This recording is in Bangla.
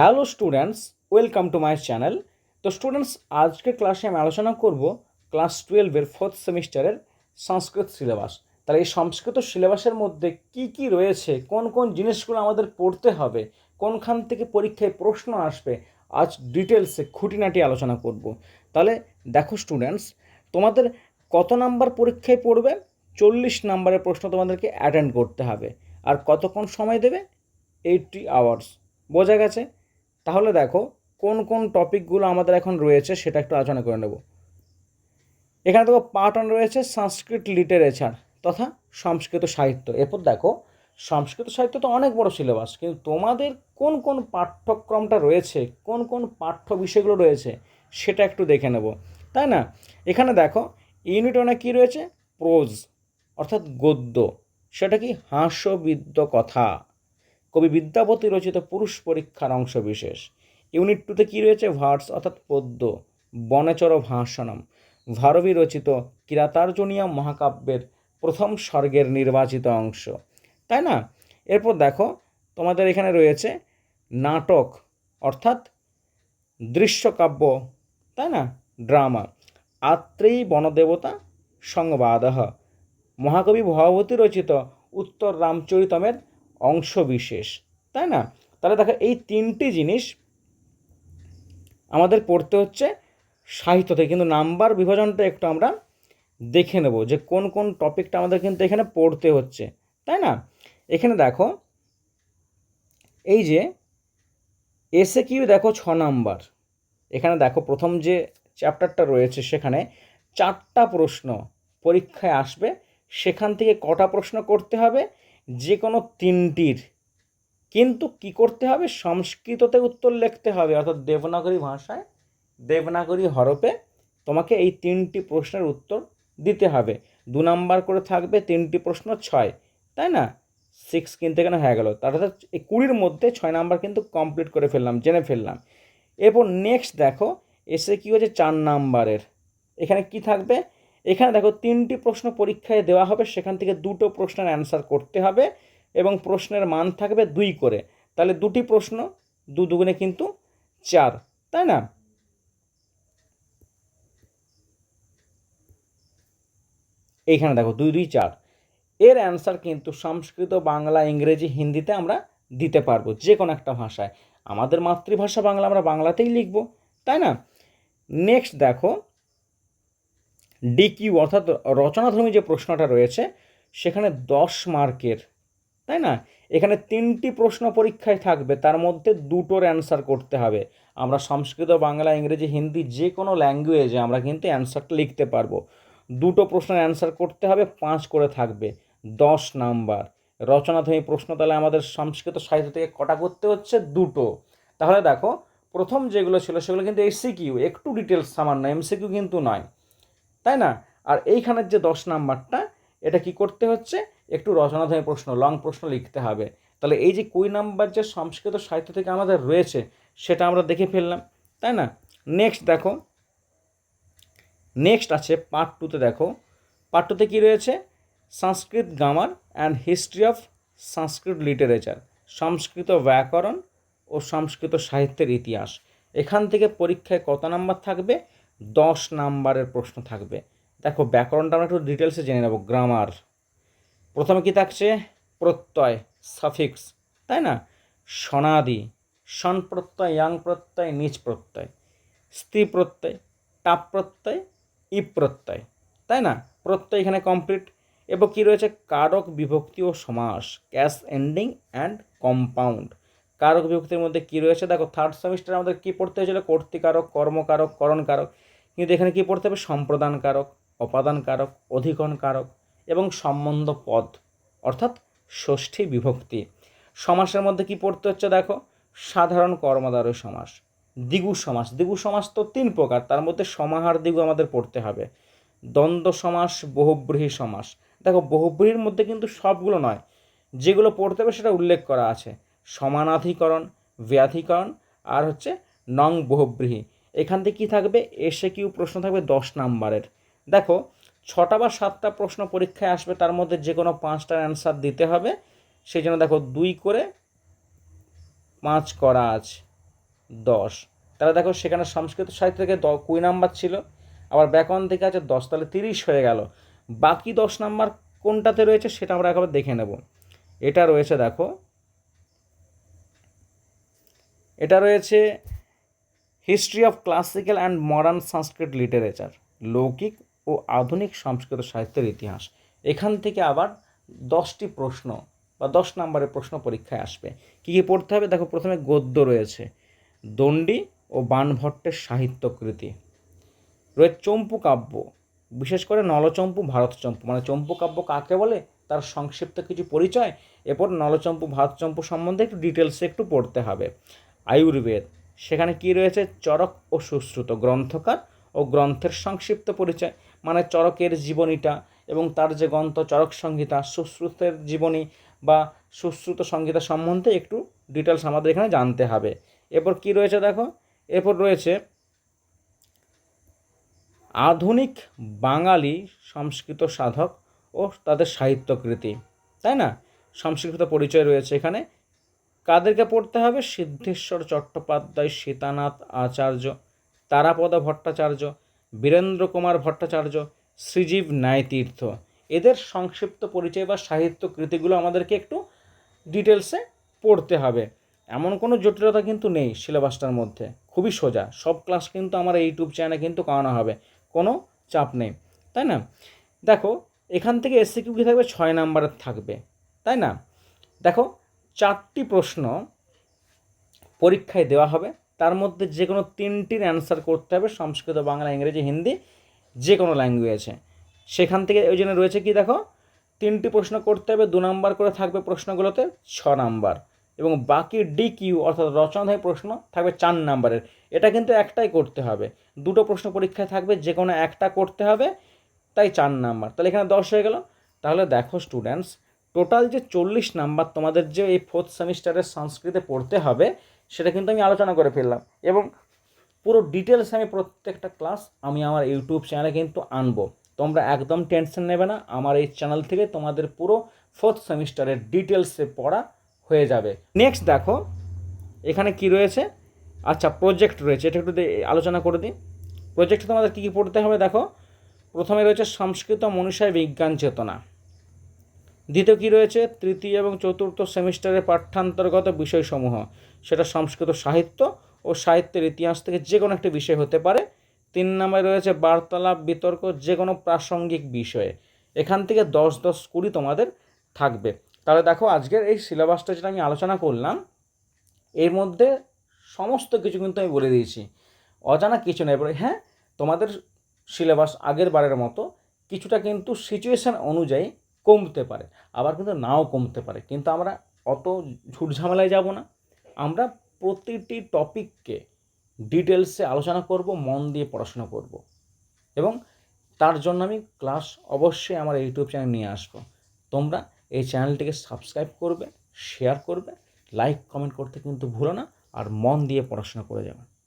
Hello students, welcome to my channel. তো স্টুডেন্টস, আজকের ক্লাসে আমি আলোচনা করব ক্লাস টুয়েলভের ফোর্থ সেমিস্টারের সংস্কৃত সিলেবাস। তাহলে এই সংস্কৃত সিলেবাসের মধ্যে কি কি রয়েছে, কোন কোন জিনিসগুলো আমাদের পড়তে হবে, কোনখান থেকে পরীক্ষায় প্রশ্ন আসবে, আজ ডিটেলসে খুঁটিনাটি আলোচনা করব। তাহলে দেখো স্টুডেন্টস, তোমাদের কত নাম্বার পরীক্ষায় পড়বে, চল্লিশ নাম্বারের প্রশ্ন তোমাদেরকে অ্যাটেন্ড করতে হবে। আর কতক্ষণ সময় দেবে, এইটটি আওয়ার্স। বোঝা গেছে? তাহলে দেখো, কোন কোন টপিকগুলো আমাদের এখন রয়েছে সেটা একটু আলোচনা করে নেব। এখানে দেখো পার্ট রয়েছে সংস্কৃত লিটারেচার তথা সংস্কৃত সাহিত্য। এরপর দেখো, সংস্কৃত সাহিত্য তো অনেক বড় সিলেবাস কিন্তু তোমাদের কোন কোন পাঠ্যক্রমটা রয়েছে, কোন কোন পাঠ্য বিষয়গুলো রয়েছে সেটা একটু দেখে নেব। তাই না? এখানে দেখো ইউনিট ওয়ানে কী রয়েছে? প্রোজ অর্থাৎ গদ্য। সেটা কি হাস্যবিদ্য কথা। কবি বিদ্যাপতি রচিত পুরুষ পরীক্ষার অংশ বিশেষ ইউনিট টুতে কী রয়েছে? ভার্স অর্থাৎ পদ্য। বনেচর ভাষণম। ভারবী রচিত কিরাতার্জুনিয়া মহাকাব্যের প্রথম স্বর্গের নির্বাচিত অংশ। তাই না? এরপর দেখো, তোমাদের এখানে রয়েছে নাটক, অর্থাৎ দৃশ্যকাব্য, তাই না? ড্রামা আত্রেয়ী বনদেবতা সংবাদ মহাকবি ভগবতী রচিত উত্তর রামচরিতমের অংশ বিশেষ তাই না? তাহলে দেখো এই তিনটি জিনিস আমাদের পড়তে হচ্ছে সাহিত্যতে কিন্তু নাম্বার বিভাজনটা একটু আমরা দেখে নেব যে কোন কোন টপিকটা আমাদের কিন্তু এখানে পড়তে হচ্ছে, তাই না? এখানে দেখো, এই যে এসে কিউ দেখো ছ নাম্বার। এখানে দেখো প্রথম যে চ্যাপ্টারটা রয়েছে সেখানে চারটা প্রশ্ন পরীক্ষায় আসবে। সেখান থেকে কটা প্রশ্ন করতে হবে? যে কোনো তিনটির। কিন্তু কি করতে হবে? সংস্কৃততে উত্তর লিখতে হবে। অর্থাৎ দেবনাগরী ভাষায়, দেবনাগরী হরপে তোমাকে এই তিনটি প্রশ্নের উত্তর দিতে হবে। দু নাম্বার করে থাকবে তিনটি প্রশ্ন ছয়, তাই না? সিক্স কিন্তু এখানে হয়ে গেল। তার অর্থাৎ এই কুড়ির মধ্যে ছয় নাম্বার কিন্তু কমপ্লিট করে ফেললাম, জেনে ফেললাম। এরপর নেক্সট দেখো, এসে কি হচ্ছে চার নাম্বারের। এখানে কি থাকবে? এখানে দেখো তিনটি প্রশ্ন পরীক্ষায় দেওয়া হবে, সেখান থেকে দুটো প্রশ্নের অ্যান্সার করতে হবে এবং প্রশ্নের মান থাকবে দুই করে। তাহলে দুটি প্রশ্ন, দু দুগুণে কিন্তু চার, তাই না? এইখানে দেখো দুই দুই চার। এর অ্যান্সার কিন্তু সংস্কৃত, বাংলা, ইংরেজি, হিন্দিতে আমরা দিতে পারব যে কোনো একটা ভাষায়। আমাদের মাতৃভাষা বাংলা, আমরা বাংলাতেই লিখব, তাই না? নেক্সট দেখো ডিকিউ অর্থাৎ রচনাধর্মী যে প্রশ্নটা রয়েছে, সেখানে দশ মার্কের, তাই না? এখানে তিনটি প্রশ্ন পরীক্ষায় থাকবে, তার মধ্যে দুটোর অ্যান্সার করতে হবে। আমরা সংস্কৃত, বাংলা, ইংরেজি, হিন্দি যে কোনো ল্যাঙ্গুয়েজে আমরা কিন্তু অ্যান্সারটা লিখতে পারব। দুটো প্রশ্নের অ্যান্সার করতে হবে, পাঁচ করে থাকবে। দশ নাম্বার। রচনাধর্মী প্রশ্ন তাহলে আমাদের সংস্কৃত সাহিত্য থেকে কটা করতে হচ্ছে? দুটো। তাহলে দেখো, প্রথম যেগুলো ছিল সেগুলো কিন্তু এসিকিউ, একটু ডিটেলস সামান্য, এমসিকিউ কিন্তু নয়। তাই না? আর এইখানের যে দশ নাম্বারটা, এটা কি করতে হচ্ছে? একটু রচনাধর্মী প্রশ্ন লং প্রশ্ন লিখতে হবে। তাহলে এই যে কুড়ি নাম্বার যে সংস্কৃত সাহিত্য থেকে আমাদের রয়েছে, সেটা আমরা দেখে ফেললাম, তাই না? নেক্সট দেখো। নেক্সট আছে পার্ট টুতে দেখো। পার্ট টুতে কী রয়েছে? Sanskrit grammar and history of Sanskrit literature Sanskrit ব্যাকরণ ও সংস্কৃত সাহিত্যের ইতিহাস। এখান থেকে পরীক্ষায় কত নাম্বার থাকবে? দশ নাম্বারের প্রশ্ন থাকবে। দেখো, ব্যাকরণটা আমরা একটু ডিটেলসে জেনে নেব গ্রামার প্রথমে কি থাকছে? প্রত্যয় সাফিক্স তাই না? সনাদি, সন প্রত্যয় ইয়াং প্রত্যয় নিজ প্রত্যয়। স্ত্রী প্রত্যয় টাপ প্রত্যয় ই প্রত্যয়, তাই না? প্রত্যয় এখানে কমপ্লিট এবং কী রয়েছে? কারক, বিভক্তি ও সমাস ক্যাশ এন্ডিং অ্যান্ড কম্পাউন্ড কারক, বিভক্তির মধ্যে কী রয়েছে? দেখো থার্ড সেমিস্টারে আমাদের কী পড়তে হয়েছিল? কর্তৃকারক, কর্মকারক, করণকারক। কিন্তু এখানে কী পড়তে হবে? সম্প্রদান কারক অপাদান কারক অধিকরণ কারক এবং সম্বন্ধ পদ, অর্থাৎ ষষ্ঠী বিভক্তি। সমাসের মধ্যে কি পড়তে হচ্ছে দেখো? সাধারণ কর্মদারয় সমাস, দ্বিগু সমাস। দ্বিগু সমাস তো তিন প্রকার, তার মধ্যে সমাহার দ্বিগু আমাদের পড়তে হবে। দ্বন্দ্ব সমাস, বহুব্রীহী সমাস। দেখো, বহুব্রীহির মধ্যে কিন্তু সবগুলো নয়। যেগুলো পড়তে হবে সেটা উল্লেখ করা আছে। সমানাধিকরণ, ব্যাধিকরণ আর হচ্ছে নং বহুব্রীহী। এখান থেকে কী থাকবে? এসে কিউ প্রশ্ন থাকবে? দশ নাম্বারের। দেখো, ছটা বা সাতটা প্রশ্ন পরীক্ষায় আসবে, তার মধ্যে যে কোনো পাঁচটার অ্যান্সার দিতে হবে। সেই জন্য দেখো, দুই করে পাঁচ করা আছে, দশ। তাহলে দেখো, সেখানে সংস্কৃত সাহিত্য থেকে দ কুড়ি নাম্বার ছিল, আবার ব্যাকরণ থেকে আছে দশ, তাহলে তিরিশ হয়ে গেল। বাকি দশ নাম্বার কোনটাতে রয়েছে, সেটা আমরা একবার দেখে নেব। এটা রয়েছে, দেখো, এটা রয়েছে history of classical and modern Sanskrit literature লৌকিক ও আধুনিক সংস্কৃত সাহিত্যের ইতিহাস। এখান থেকে আবার দশটি প্রশ্ন বা দশ নম্বরের প্রশ্ন পরীক্ষায় আসবে। কী কী পড়তে হবে? দেখো, প্রথমে গদ্য রয়েছে, দণ্ডী ও বাণভট্টের সাহিত্যকৃতি। রয়েছে চম্পু কাব্য, বিশেষ করে নলচম্পু, ভারতচম্পু। মানে চম্পু কাব্য কাকে বলে? তার সংক্ষিপ্ত কিছু পরিচয়। এরপর নলচম্পু, ভারতচম্পু সম্বন্ধে একটু ডিটেলসে একটু পড়তে হবে। আয়ুর্বেদ সেখানে কি রয়েছে? চরক ও সুশ্রুত গ্রন্থকার ও গ্রন্থের সংক্ষিপ্ত পরিচয়। মানে চরকের জীবনীটা এবং তার যে গ্রন্থ, চরক সংহিতা, সুশ্রুতের জীবনী বা সুশ্রুত সংহিতা সম্বন্ধে একটু ডিটেলস আমাদের এখানে জানতে হবে। এরপর কি রয়েছে দেখো? এরপর রয়েছে আধুনিক বাঙালি সংস্কৃত সাধক ও তাদের সাহিত্যকৃতি তাই না? সংস্কৃত পরিচয় রয়েছে এখানে। কাদেরকে পড়তে হবে? সিদ্ধেশ্বর চট্টোপাধ্যায়, সীতানাথ আচার্য, তারাপদ ভট্টাচার্য, বীরেন্দ্র কুমার ভট্টাচার্য, শ্রীজীব ন্যায়তীর্থ। এদের সংক্ষিপ্ত পরিচয় বা সাহিত্য কৃতিগুলো আমাদেরকে একটু ডিটেলসে পড়তে হবে। এমন কোনো জটিলতা কিন্তু নেই সিলেবাসটার মধ্যে। খুবই সোজা। সব ক্লাস কিন্তু আমার ইউটিউব চ্যানেলে কিন্তু করানো হবে। কোনো চাপ নেই। তাই না? দেখো, এখান থেকে এসসি কিউ কি থাকবে? ছয় নাম্বারের থাকবে। তাই না? দেখো চারটি প্রশ্ন পরীক্ষায় দেওয়া হবে। তার মধ্যে যে কোনো তিনটির অ্যান্সার করতে হবে সংস্কৃত, বাংলা, ইংরেজি, হিন্দি যে কোনো ল্যাঙ্গুয়েজে সেখান থেকে ওই জন্য রয়েছে কি দেখো, তিনটি প্রশ্ন করতে হবে, দু নাম্বার করে থাকবে প্রশ্নগুলোতে ছ নাম্বার এবং বাকি ডি কিউ অর্থাৎ রচনাধারী প্রশ্ন থাকবে চার নাম্বারের। এটা কিন্তু একটাই করতে হবে। দুটো প্রশ্ন পরীক্ষায় থাকবে যে কোনো একটা করতে হবে, তাই চার নাম্বার। তাহলে এখানে দশ হয়ে গেল। তাহলে দেখো স্টুডেন্টস টোটাল যে চল্লিশ নাম্বার তোমাদের যে এই ফোর্থ সেমিস্টারের সংস্কৃতে পড়তে হবে, সেটা কিন্তু আমি আলোচনা করে ফেললাম। এবং পুরো ডিটেলস আমি প্রত্যেকটা ক্লাস আমি আমার ইউটিউব চ্যানেলে কিন্তু আনব। তোমরা একদম টেনশন নেবে না, আমার এই চ্যানেল থেকে তোমাদের পুরো ফোর্থ সেমিস্টারের ডিটেলসে পড়া হয়ে যাবে। নেক্সট দেখো, এখানে কি রয়েছে? আচ্ছা প্রজেক্ট রয়েছে, এটা একটু আলোচনা করে দিই। প্রজেক্টে তোমাদের কী কী পড়তে হবে দেখো? প্রথমে রয়েছে সংস্কৃত মনীষায় বিজ্ঞান চেতনা। দ্বিতীয় কী রয়েছে? তৃতীয় এবং চতুর্থ সেমিস্টারের পাঠ্যান্তর্গত বিষয়সমূহ। সেটা সংস্কৃত সাহিত্য ও সাহিত্যের ইতিহাস থেকে যে কোনো একটি বিষয় হতে পারে। তিন নম্বরে রয়েছে বার্তালাপ, বিতর্ক, যে কোনো প্রাসঙ্গিক বিষয়ে। এখান থেকে দশ দশ কুড়ি তোমাদের থাকবে। তাহলে দেখো, আজকের এই সিলেবাসটা যেটা আমি আলোচনা করলাম, এর মধ্যে সমস্ত কিছু কিন্তু আমি বলে দিয়েছি। অজানা কিছু নেই। এবারে হ্যাঁ তোমাদের সিলেবাস আগের বারের মতো, কিছুটা কিন্তু সিচুয়েশান অনুযায়ী কমতে পারে, আবার কিন্তু নাও কমতে পারে। কিন্তু আমরা অত ঝুট ঝামেলায় যাব না। আমরা প্রতিটি টপিককে ডিটেলসে আলোচনা করব, মন দিয়ে পড়াশোনা করব। এবং তার জন্য আমি ক্লাস অবশ্যই আমার ইউটিউব চ্যানেল নিয়ে আসব। তোমরা এই চ্যানেলটিকে সাবস্ক্রাইব করবে, শেয়ার করবে, লাইক, কমেন্ট করতে কিন্তু ভুলো না, আর মন দিয়ে পড়াশোনা করে যাবে।